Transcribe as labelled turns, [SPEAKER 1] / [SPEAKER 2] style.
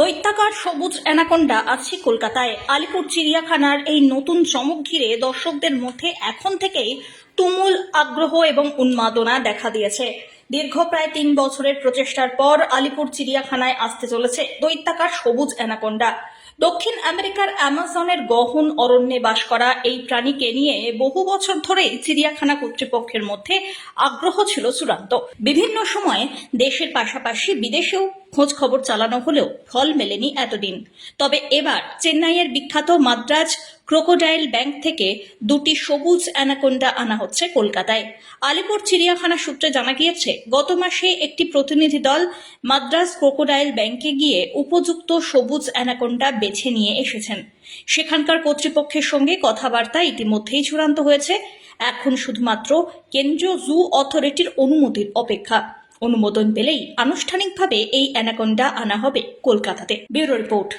[SPEAKER 1] দৈত্যাকার সবুজ অ্যানাকোন্ডা আছে কলকাতায়। আলিপুর চিড়িয়াখানার এই নতুন চমক ঘিরে দর্শকদের মধ্যে এখন থেকেই তুমুল আগ্রহ এবং উন্মাদনা দেখা দিয়েছে। দীর্ঘ প্রায় তিন বছরের প্রচেষ্টার পর আলিপুর চিড়িয়াখানায় আসতে চলেছে দৈত্যাকার সবুজ অ্যানাকোন্ডা। দক্ষিণ আমেরিকার অ্যামাজনের গহন অরণ্যে বাস করা এই প্রাণীকে নিয়ে বহু বছর ধরেই চিড়িয়াখানা কর্তৃপক্ষের মধ্যে আগ্রহ ছিল চূড়ান্ত। বিভিন্ন সময়ে দেশের পাশাপাশি বিদেশেও খোঁজ খবর চালানো হলেও ফল মেলেনি এতদিন। তবে এবার চেন্নাইয়ের বিখ্যাত মাদ্রাজ ক্রোকোডাইল ব্যাংক থেকে দুটি সবুজ অ্যানাকোন্ডা আনা হচ্ছে কলকাতায়। আলিপুর চিড়িয়াখানা সূত্রে জানা গিয়েছে, গত মাসে একটি প্রতিনিধি দল মাদ্রাজ ক্রোকোডাইল ব্যাংকে গিয়ে উপযুক্ত সবুজ অ্যানাকোন্ডা বেছে নিয়ে এসেছেন। সেখানকার কর্তৃপক্ষের সঙ্গে কথাবার্তা ইতিমধ্যেই চূড়ান্ত হয়েছে। এখন শুধুমাত্র কেন্দ্রীয় জু অথরিটির অনুমতির অপেক্ষা। অনুমোদন পেলেই আনুষ্ঠানিকভাবে এই অ্যানাকোন্ডা আনা হবে কলকাতাতে। Bureau report.